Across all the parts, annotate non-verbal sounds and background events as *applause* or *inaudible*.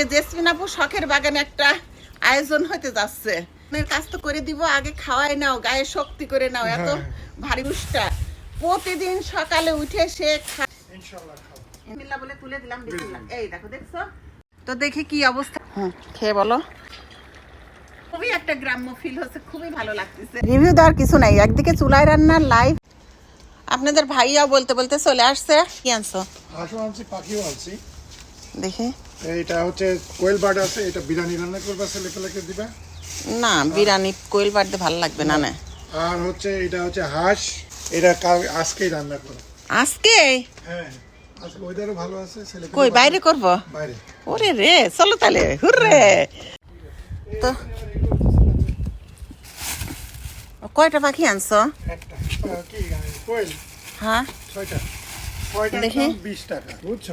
আজকে জেসমিন আপু শখের বাগানে একটা আয়োজন হতে যাচ্ছে। কাজ তো করে দিব আগে খাওয়াই নাও গায়ে শক্তি করে নাও এত হ্যাঁ। ভারী উষ্টা প্রতিদিন সকালে উঠে সে খা- ইনশাল্লাহ খাব। বিসমিল্লাহ বলে তুলে দিলাম এই দেখো দেখছ? তো দেখি কি অবস্থা। হুম খেয়ে বলো। খুবই একটা গ্রাম্য ফিল হচ্ছে খুবই ভালো লাগতেছে। রিভিউ দেওয়ার কিছু নাই একদিকে চুলায় রান্নার লাইভ আপনাদের ভাইয়াও বলতে বলতে চলে আসছে। কি আনছো? হাঁসও আনছি পাখিও আনছি। দেখি। এইটা হচ্ছে কোয়েল বার্ড আছে এটা বিরিয়ানি রান্না করবে ছেলে লেখে দিবে। না বিরিয়ানি কোয়েল বাড়তে ভালো লাগবে না না। আর হচ্ছে এটা হচ্ছে হাঁস এটা কাল আজকেই রান্না করো। আজকে? হ্যাঁ আজকে ওয়েদারও ভালো আছে ছেলে কই বাইরে করব? বাইরে। ওরে রে চলো তাহলে হুররে। তো কয়টা পাখি আনছো? একটা কি কোয়েল? হ্যাঁ। ছয়টা। দেখি। দাম? বিশ টাকা বুঝছ?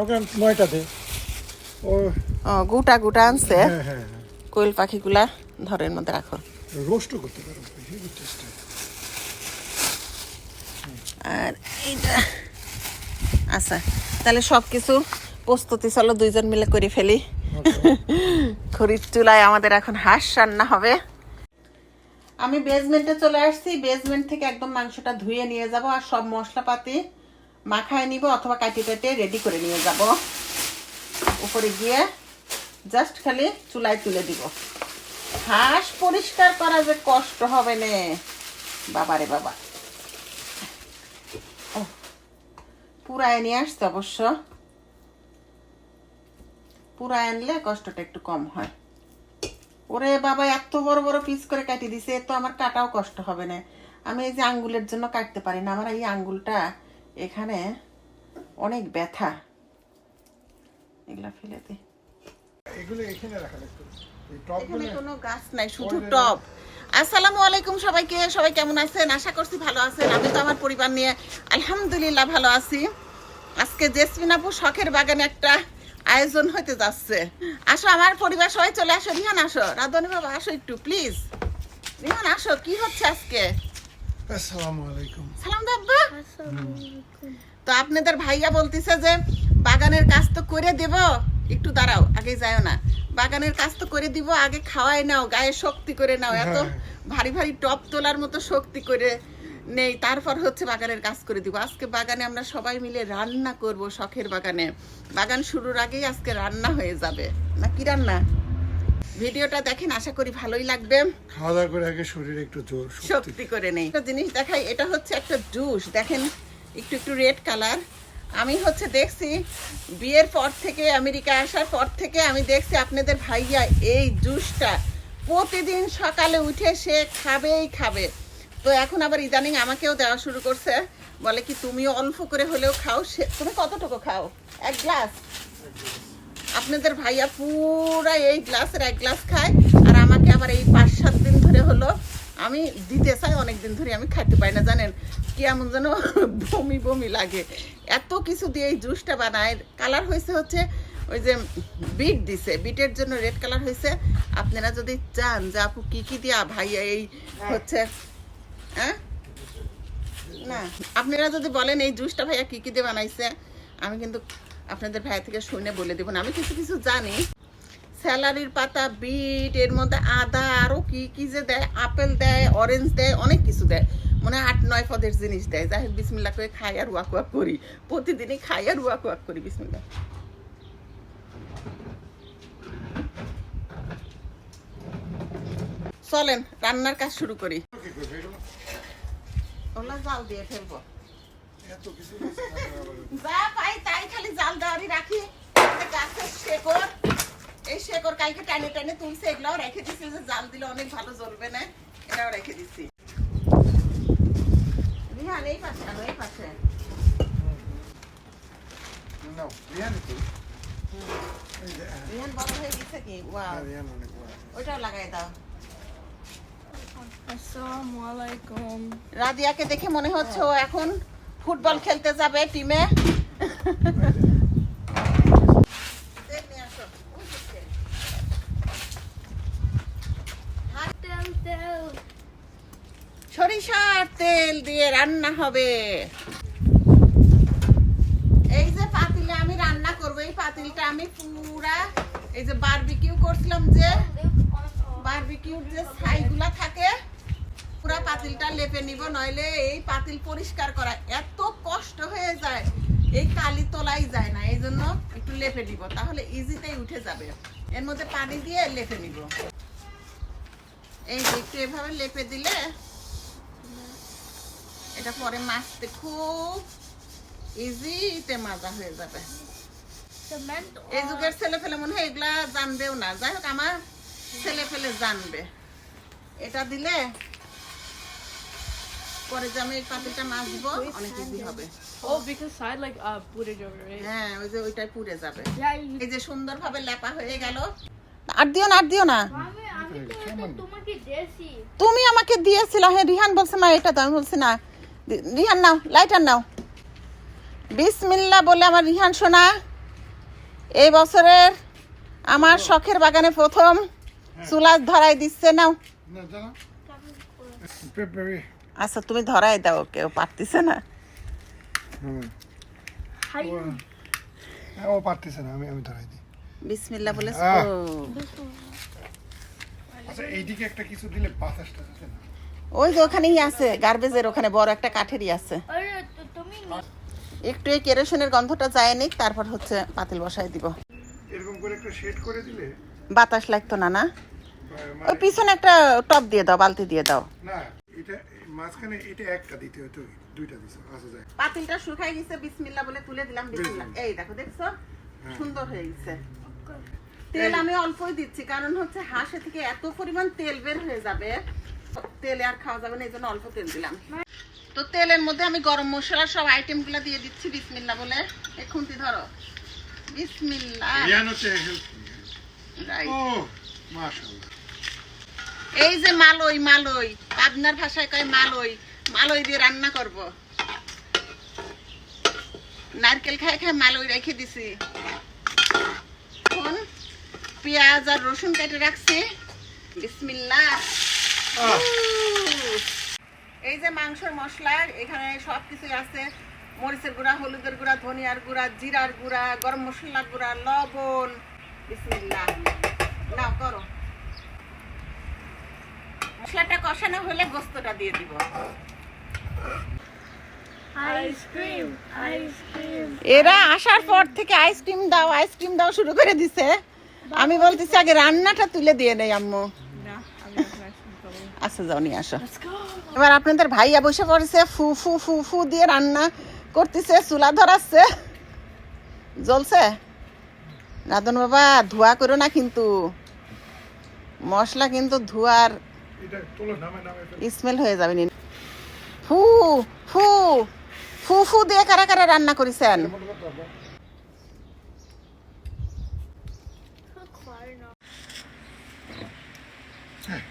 ওকে নয়টা দে। ও ও গুটা গুটা আনছে। হ্যাঁ হ্যাঁ হ্যাঁ। কোয়েল পাখিগুলা ধরের মধ্যে রাখো। রোস্টও করতে পারো আর এইটা। আচ্ছা তাহলে সব কিছু প্রস্তুতি চলো দুইজন মিলে করে ফেলি। খরিদ চুলায় আমাদের এখন হাঁস রান্না হবে। আমি বেসমেন্টে চলে আসছি। বেসমেন্ট থেকে একদম মাংসটা ধুয়ে নিয়ে যাব আর সব মশলাপাতি মাখায় নিব অথবা কাটি কেটে রেডি করে নিয়ে যাব। উপরে গিয়ে জাস্ট খালি চুলায় তুলে দিব। হাঁস পরিষ্কার করা যে কষ্ট হবে নে। বাবারে বাবা। পুরায় নিয়ে আসতে অবশ্য। পুরায় আনলে কষ্টটা একটু কম হয়। ওরে বাবা, এত বড় বড় পিস করে কাটি দিছে তো আমার কাটাও কষ্ট হবে না। আমি এই যে আঙ্গুলের জন্য কাটতে পারি না, আমার এই আঙ্গুলটা এখানে অনেক ব্যথা। এগুলা ফেলে এখানে কোনো গাছ নাই শুধু টব আসসালামু আলাইকুম সবাইকে সবাই কেমন আছেন? আশা করছি ভালো আছেন। আমি তো আমার পরিবার নিয়ে আলহামদুলিল্লাহ ভালো আছি। আজকে শখের বাগানে একটা আয়োজন হতে যাচ্ছে। আসো আমার পরিবার সবাই চলে আসো। রিহান আসো। রাধনী বাবা আসো একটু প্লিজ রিহান আসো কি হচ্ছে আজকে? আসসালামু আলাইকুম। সালাম তো আপনাদের ভাইয়া বলতেছে যে বাগানের কাজ তো করে দেব একটু দাঁড়াও আগে যাও না। বাগানের কাজ তো করে দিব আগে খাওয়াই নাও গায়ে শক্তি করে নাও এত হ্যাঁ। ভারী ভারী টপ তোলার মতো শক্তি করে নেই তারপর হচ্ছে বাগানের কাজ করে দিব। আজকে বাগানে আমরা সবাই মিলে রান্না করব শখের বাগানে। বাগান শুরুর আগেই আজকে রান্না হয়ে যাবে। না কি রান্না? ভিডিওটা দেখেন আশা করি ভালোই লাগবে। খাওয়া দাওয়া করে আগে শরীরে একটু জোর শক্তি করে নেই। একটা জিনিস দেখাই এটা হচ্ছে একটা জুস। দেখেন একটু একটু রেড কালার। আমি হচ্ছে দেখছি বিয়ের পর থেকে আমেরিকা আসার পর থেকে আমি দেখছি আপনাদের ভাইয়া এই জুসটা প্রতিদিন সকালে উঠে সে খাবেই খাবে। তো এখন আবার ইদানিং আমাকেও দেওয়া শুরু করছে। বলে কি তুমিও অল্প করে হলেও খাও সে তুমি কতটুকু খাও? এক গ্লাস। আপনাদের ভাইয়া পুরা এই গ্লাসের এক গ্লাস খায় আর আমাকে আবার এই পাঁচ সাত দিন ধরে হলো আমি দিতে চাই অনেক দিন ধরে আমি খাইতে পারি না জানেন? কেমন যেন বমি বমি লাগে। এত কিছু দিয়ে এই জুসটা বানায় কালার হয়েছে হচ্ছে ওই যে বিট দিছে বিটের জন্য রেড কালার হয়েছে। আপনারা যদি চান যে আপু কি কি দিয়া ভাইয়া এই হচ্ছে হ্যাঁ? না। আপনারা যদি বলেন এই জুসটা ভাইয়া কি কি দিয়ে বানাইছে আমি কিন্তু আপনাদের ভাই থেকে শুনে বলে দেবো আমি কিছু কিছু জানি। স্যালারির পাতা, বিট, এর মধ্যে আদা, আরও কি কি যে দেয়, আপেল দেয়, অরেঞ্জ দেয়, অনেক কিছু দেয়। মনে আট, নয় পদের জিনিস দেয়। যাই বিসমিল্লা করে খাই আর ওয়াক ওয়াক করি। প্রতিদিনই খাই আর ওয়াক ওয়াক করি বিসমিল্লা চলেন, রান্নার কাজ শুরু করি। ওলা জাল দিয়ে ফেলব এত কিছু আছে, আবার যা পাই তাই খালি জাল দেওয়ারই রাখি। গাছের শেকড়। এই শেকড় কালকে টানে টানে তুলছে এগুলাও রেখে দিছি যে জাল দিলে অনেক ভালো জ্বলবে না? এটাও রেখে দিচ্ছি রিহান এই পাশে আনো এই পাশে। নাও, রিহান একটু। এই যে, হ্যাঁ, হয়ে গেছে কি? হ্যাঁ, অনেক বড়। ওইটাও লাগাই দাও। আসসালামু আলাইকুম। রাদিয়াকে দেখে মনে হচ্ছে ও এখন ফুটবল খেলতে যাবে টিমে। সরিষার তেল দিয়ে রান্না হবে। এই যে পাতিলে আমি রান্না করব, এই পাতিলটা আমি পুরা এই যে বারবিকিউ করছিলাম যে বারবিকিউর যে ছাইগুলা থাকে পুরা পাতিলটা লেপে নিব, নইলে এই পাতিল পরিষ্কার করা এত কষ্ট হয়ে যায়, এই কালি তোলাই যায় না, এই জন্য একটু লেপে নিব, তাহলে ইজিতেই উঠে যাবে। এর মধ্যে পানি দিয়ে লেপে নিব। এই একটু এভাবে লেপে দিলে এটা পরে মাছতে খুব ইজিতে মাজা হয়ে যাবে। এই যুগের ছেলে ফেলে মনে হয় এগুলা জানবেও না। যাই হোক, আমার ছেলে ফেলে জানবে। এটা দিলে পরে যে আমি এই পাতিলটা মাজবো অনেক ইজি হবে। Oh, side like uh footage over right? হ্যাঁ ওই যে ওইটাই পুড়ে যাবে। এই যে সুন্দরভাবে লেপা হয়ে গেল। আর দিও না আর দিও না। আমি আমি তো এটা তোমাকে দিয়েছি। তুমি আমাকে দিয়েছিল হ্যাঁ রিহান বলছে না এটা তো আমি বলছি না রিহান নাও লাইটার নাও। বিসমিল্লা বলে আমার রিহান শোনা এই বছরের আমার শখের বাগানে প্রথম চুলা ধরাই দিচ্ছে নাও। না জানো? পেপারি আচ্ছা তুমি ধরাই দাও কেউ পারতেছে না। হ্যাঁ, ও পারতেছে না আমি আমি ধরাই দিই। বিসমিল্লা বলে ও, আচ্ছা এইদিকে একটা কিছু দিলে বাতাসটা আছে না। ওই যে ওখানেই আছে গার্বেজের ওখানে বড় একটা কাঠেরই আছে। একটু এই কেরোসিনের গন্ধটা যায় নিক তারপর হচ্ছে পাতিল বসাই দিব। এরকম করে একটা শেড করে দিলে? বাতাস লাগতো না না? ওই মানে পিছনে একটা টপ দিয়ে দাও বালতি দিয়ে দাও। না এটা মাঝখানে এটা একটা দিতে হতো দুইটা দিছে আচ্ছা যায়। পাতিলটা শুকাই গেছে বিসমিল্লা বলে তুলে দিলাম বিসমিল্লা এই দেখো দেখছ? সুন্দর হয়ে গেছে। তেল আমি অল্পই দিচ্ছি কারণ হচ্ছে হাঁসে থেকে এত পরিমাণ তেল বের হয়ে যাবে তেলে আর খাওয়া যাবে না এই জন্য অল্প তেল দিলাম। তো তেলের মধ্যে আমি গরম মশলা সব আইটেমগুলা দিয়ে দিচ্ছি বিসমিল্লা বলে। এই খুন্তি ধরো। বিসমিল্লা help ও মাশাআল্লাহ। এই যে মালই মালই। পাবনার ভাষায় কয় মালই? মালই দিয়ে রান্না করব। নারকেল খায় খায় মালই রেখে দিছি। এখন পেঁয়াজ আর রসুন কেটে রাখছি। বিসমিল্লাহ। আহ, এই যে মাংসের মশলা এখানে সব কিছু আছে। মরিচের গুঁড়া হলুদের গুঁড়া ধনিয়ার গুঁড়া জিরার গুঁড়া গরম মশলার গুঁড়া লবণ। বিসমিল্লাহ। নাও করো। মশলাটা কষানো হলে গোস্তটা দিয়ে দিব। এরা আসার পর থেকে আইসক্রিম দাও আইসক্রিম দাও শুরু করে দিছে। আমি বলতেছি আগে রান্নাটা তুলে দিয়ে নেই আম্মু। আচ্ছা যাও নিয়ে আসো। এবার আপনাদের ভাইয়া বসে পড়েছে ফু ফু ফু ফু দিয়ে রান্না করতেছে চুলা ধরাচ্ছে। জ্বলছে? রাধন বাবা ধোয়া করো না কিন্তু। মশলা কিন্তু ধোয়ার স্মেল হয়ে যাবে নি ফু ফু ফু ফু দিয়ে কারা কারা রান্না করেছেন। হ্যাঁ,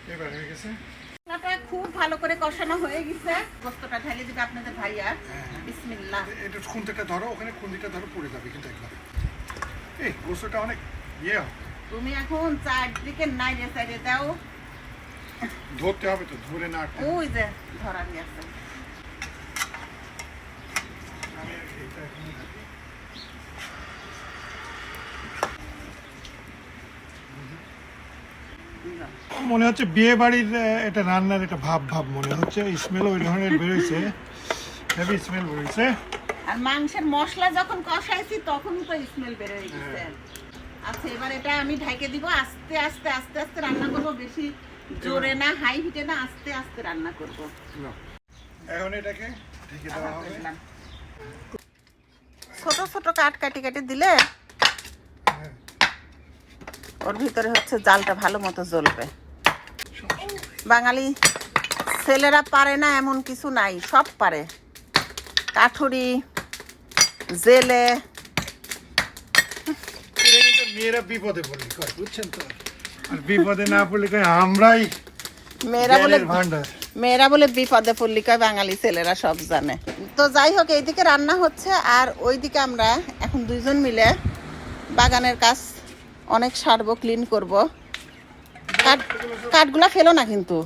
হয়ে খুব ভালো করে কষানো হয়ে গেছে। গোস্তটা ঢেলে দিবে আপনাদের ভাইয়া। বিসমিল্লাহ। এটা খুন্তিটা ধরো ওখানে খুন্তিটা ধরো পড়ে যাবে কিন্তু একবারে। এই গোস্তটা অনেক ইয়ে তুমি এখন চারদিকে নাইরে সাইডে দাও। ধরতে হবে তো ধরে না ওই যে আছে এখানে রাখি। মনে হচ্ছে বিয়ে বাড়ির এটা রান্নার একটা ভাব ভাব মনে হচ্ছে। স্মেল ওই ধরনের বেরোইছে। Heavy smell বেরোইছে। আর মাংসের মশলা যখন কষাইছি তখন তো স্মেল বের হয়ে। গেছে আচ্ছা এবার এটা আমি ঢাকে দিব। আস্তে আস্তে আস্তে আস্তে রান্না করব। বেশি জোরে না হাই হিটে না আস্তে আস্তে রান্না করব। এখন এটাকে ঢেকে দেওয়া হবে। ছোট ছোট কাট কাটি কাটি দিলে হ্যাঁ, ওর ভিতরে হচ্ছে জালটা ভালো মতো জ্বলবে। বাঙালি ছেলেরা পারে না এমন কিছু নাই সব পারে। কাঠুরি জেলে। মেয়েরা বিপদে কয় বুঝছেন তো? আর বিপদে না পড়লে কয় আমরাই মেয়েরা বলে ভান্ডার মেয়েরা বলে বিপদে পড়লি কয় বাঙালি ছেলেরা সব জানে। তো যাই হোক এইদিকে রান্না হচ্ছে আর ওইদিকে আমরা এখন দুইজন মিলে বাগানের কাজ অনেক সারবো ক্লিন করব। কাঠ কাঠগুলা ফেলো না কিন্তু।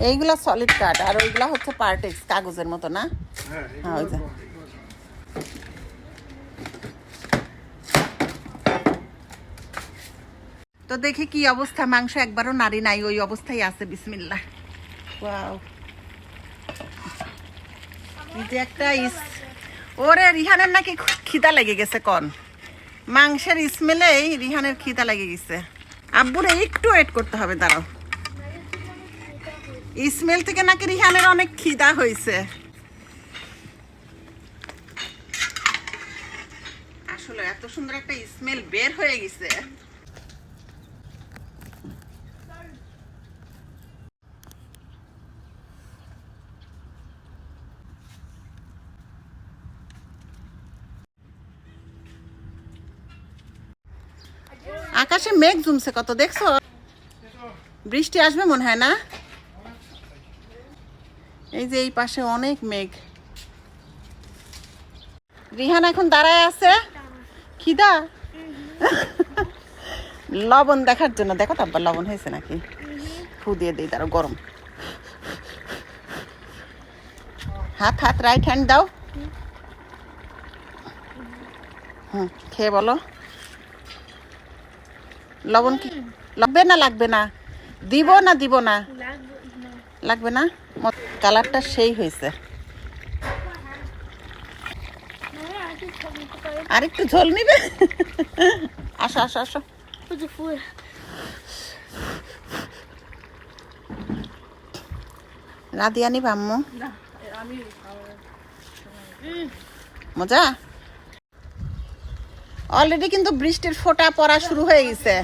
এইগুলা সলিড কাঠ আর ওইগুলা হচ্ছে পার্টেক্স কাগজের মতো না? হ্যাঁ হ্যাঁ, ওই যে। এগুলো- এগুলো- তো দেখি কি অবস্থা, মাংস একবারও নারী নাই, ওই অবস্থায় আছে যে একটা ইস ওরে, রিহানের নাকি খিদা লেগে গেছে কন। মাংসের স্মেলেই রিহানের খিদা লেগে গেছে। আব্বুরে একটু ওয়েট করতে হবে, দাঁড়াও। স্মেল থেকে নাকি রিহানের অনেক খিদা হয়েছে। আসলে এত সুন্দর একটা স্মেল বের হয়ে গেছে। আকাশে মেঘ জমছে কত, দেখছ? বৃষ্টি আসবে মনে হয়, না? এই যে এই পাশে অনেক মেঘ। রিহান এখন দাঁড়ায় আছে। খিদা? লবণ দেখার জন্য, দেখো তো আব্বা, লবণ হয়েছে নাকি? ফু দিয়ে দিই তারও গরম। হাত হাত রাইট হ্যান্ড দাও। হুম, খেয়ে বলো। লবণ কি? লাগবে না লাগবে না? দিব না দিব না? লাগবে না? কালারটা সেই হয়েছে। আর একটু ঝোল নিবে? আসো আসো আসো. রাধিয়া নিবা আম্মু। মজা? অলরেডি কিন্তু বৃষ্টির ফোঁটা পড়া শুরু হয়ে গেছে।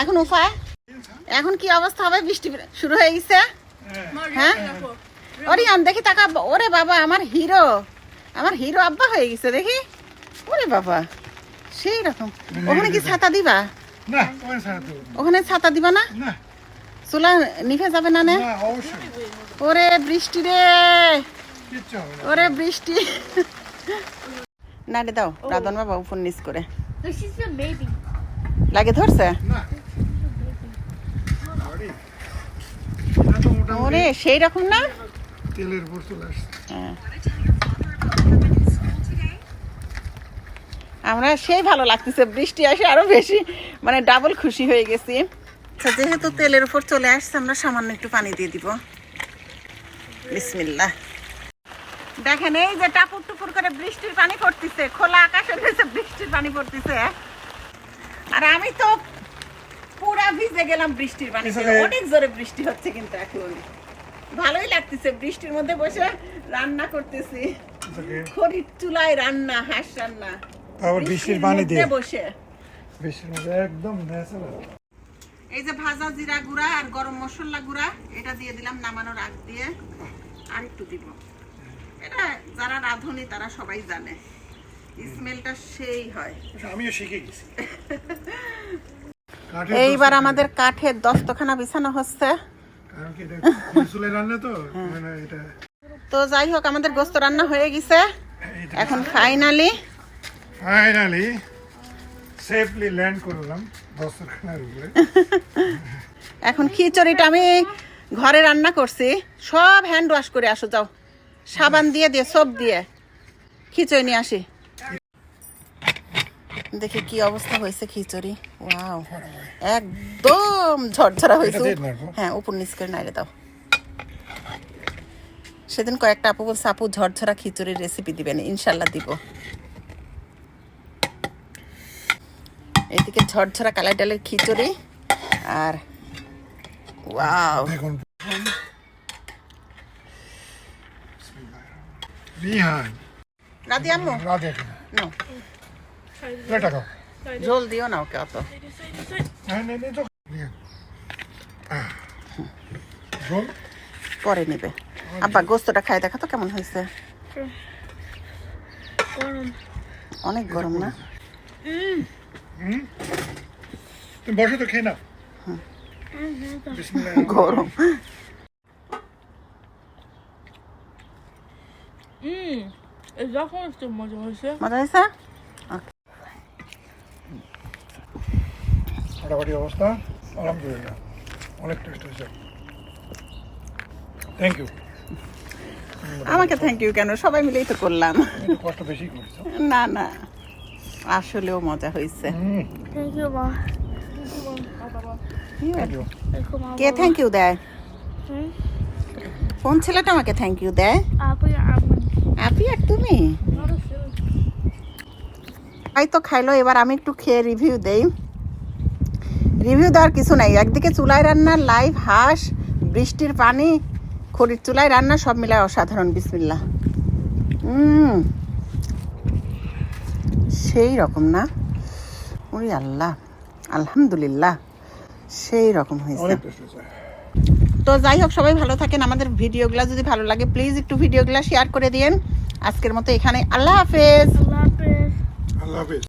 এখন উপায়? এখন কি অবস্থা হবে? বৃষ্টি শুরু হয়ে গেছে? হ্যাঁ? ওরিয়ান দেখি টাকা ওরে বাবা আমার হিরো। আমার হিরো আব্বা হয়ে গেছে দেখি। ওরে বাবা সেই রকম। ওখানে কি ছাতা দিবা। ওখানে ছাতা দিবা না। চুলা নিভে যাবে না নে? ওরে বৃষ্টি রে। ওরে বৃষ্টি। *laughs* না রে দাও রাধন বাবা উপর নিচ করে। This is a. হ্যাঁ। লাগে ধরছে? ওরে সেই রকম না? তেলের উপর চলে আসছে। হ্যাঁ। আমরা সেই ভালো লাগতেছে বৃষ্টি আসে আরও বেশি। মানে ডাবল খুশি হয়ে গেছি। যেহেতু তেলের উপর চলে আসছে আমরা সামান্য একটু পানি দিয়ে দিব। বিসমিল্লাহ। দেখেন এই যে টাপুর টুপুর করে বৃষ্টির পানি পড়তেছে খোলা আকাশের নিচে বৃষ্টির পানি পড়তেছে। আর আমি তো পুরা ভিজে গেলাম বৃষ্টির এখানে- অনেক জোরে বৃষ্টি হচ্ছে কিন্তু এখন। ভালোই লাগতেছে বৃষ্টির মধ্যে বসে রান্না করতেছি। খড়ির চুলায় রান্না হাঁস রান্না। বৃষ্টির পানি দিয়ে। বসে। বৃষ্টির মধ্যে একদম ন্যাচারাল এই যে ভাজা জিরা গুঁড়া আর গরম মশলা গুঁড়া এটা দিয়ে দিলাম নামানোর আগ দিয়ে। আর একটু দিব। এটা যারা রাঁধুনি তারা সবাই জানে। স্মেলটা সেই হয়। আমিও শিখে গেছি। এইবার আমাদের কাঠের দস্তখানা বিছানো হচ্ছে। কারণ কি এটা চুলে রান্না তো? মানে তো যাই হোক আমাদের গোস্ত রান্না হয়ে গেছে। এখন ফাইনালি ফাইনালি সেফলি ল্যান্ড করলাম দস্তরখানার উপরে। *laughs* এখন খিচুড়িটা আমি ঘরে রান্না করছি। সব হ্যান্ড ওয়াশ করে আসো যাও। সাবান দিয়ে দিয়ে সব দিয়ে। খিচুড়ি নিয়ে আসি। দেখি কি অবস্থা হয়েছে খিচুড়ি। ওয়াও। একদম ঝরঝরা হয়েছে? হ্যাঁ উপর নিচ করে নাইড়ে দাও। সেদিন কয়েকটা আপু বলছে আপু ঝরঝরা খিচুড়ির রেসিপি দিবেন ইনশাল্লাহ দিব। এদিকে ঝরঝরা কালাই ডালের খিচুড়ি আর ওয়াও। বিহান। রাধি আম্মু। রাধে নো এটা খাও ঝোল দিও না ওকে অত। হ্যাঁ। ঝোল পরে নেবে। আব্বা গোস্তটা খাই দেখা তো কেমন হয়েছে? অনেক গরম না? তুমি বসে তো খেয়ে নাও। গরম। That one still মজা হয়েছে? মজা হয়েছে মোটামুটি অবস্থা আলহামদুলিল্লাহ অনেক টেস্ট হয়েছে থ্যাংক ইউ আমাকে থ্যাংক ইউ কেন? সবাই মিলেই তো করলাম। কষ্ট বেশি করেছ না না। আসলেও মজা হয়েছে। হুম। Thank you, কে থ্যাংক ইউ দেয়? কোন ছেলেটা আমাকে থ্যাংক ইউ দেয়? আপি আর তুমি? তাই তো খাইলো, এবার আমি একটু খেয়ে রিভিউ দেই। রিভিউ দেওয়ার কিছু নাই। একদিকে চুলায় রান্নার লাইভ হাঁস, বৃষ্টির পানি, খড়ির চুলায় রান্না, সব মিলায় অসাধারণ বিসমিল্লা সেই রকম না? ওরে আল্লাহ, আলহামদুলিল্লাহ, সেই রকম হয়েছে। তো যাই হোক সবাই ভালো থাকেন। আমাদের ভিডিওগুলো যদি ভালো লাগে প্লিজ একটু ভিডিওগুলো শেয়ার করে দিন আজকের মতো এখানে। আল্লাহ হাফেজ। আল্লাহ হাফিজ।